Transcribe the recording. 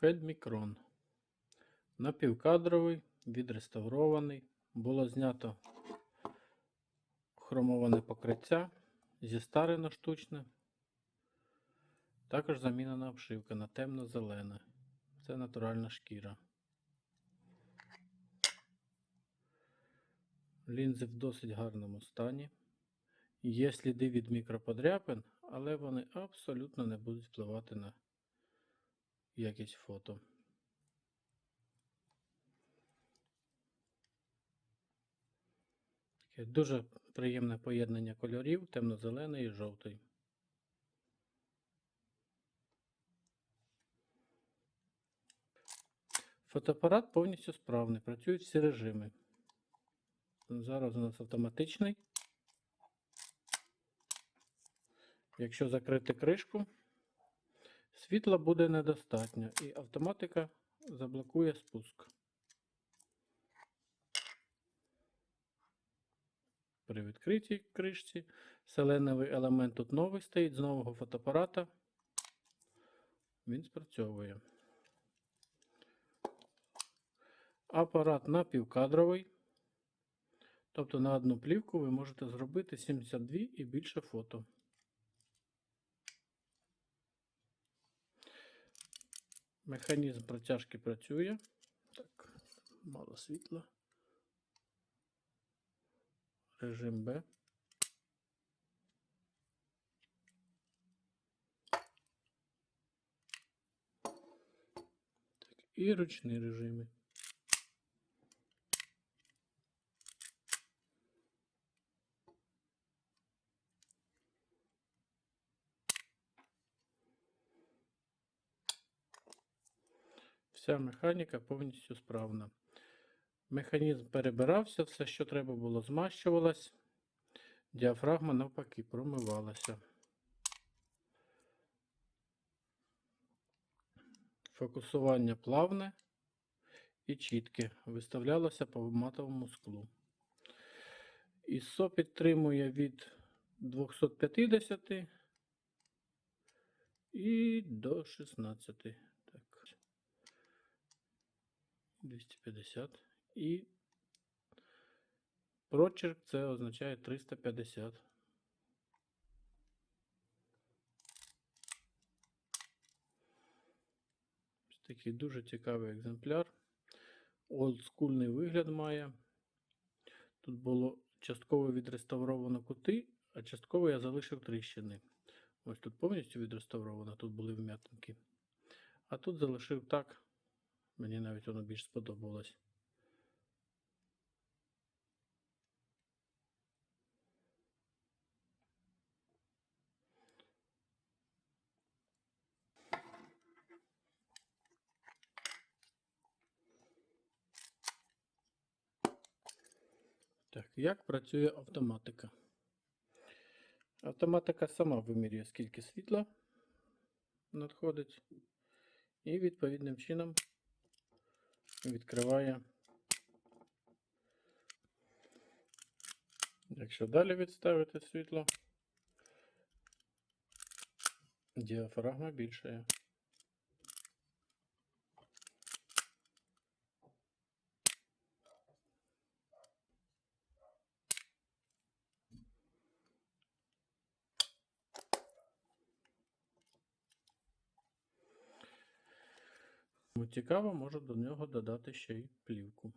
Фельдмікрон. Напівкадровий, відреставрований. Було знято хромоване покриття, зістарено штучне. Також замінена обшивка на темно-зелене. Це натуральна шкіра. Лінзи в досить гарному стані. Є сліди від мікроподряпин, але вони абсолютно не будуть впливати на якість фото. Таке дуже приємне поєднання кольорів, темно-зелений і жовтий. Фотоапарат повністю справний, працюють всі режими. Зараз у нас автоматичний. Якщо закрити кришку, світла буде недостатньо і автоматика заблокує спуск. При відкритій кришці селеновий елемент тут новий стоїть з нового фотоапарата. Він спрацьовує. Апарат напівкадровий. Тобто на одну плівку ви можете зробити 72 і більше фото. Механізм протяжки працює. Так, мало світла. Режим Б. Так, і ручні режими. Вся механіка повністю справна. Механізм перебирався, все, що треба було, змащувалось. Діафрагма навпаки промивалася. Фокусування плавне і чітке. Виставлялося по матовому склу. ISO підтримує від 250 і до 16. Так. 250. І прочерк це означає 350. Ось такий дуже цікавий екземпляр. Олдскульний вигляд має. Тут було частково відреставровано кути, а частково я залишив тріщини. Ось тут повністю відреставровано, тут були вм'ятинки. А тут залишив так. Мені навіть воно більш сподобалось. Так, як працює автоматика? Автоматика сама вимірює, скільки світла надходить, і відповідним чином відкриває. Якщо далі відставити світло, діафрагма більшає. Цікаво, можу до нього додати ще й плівку.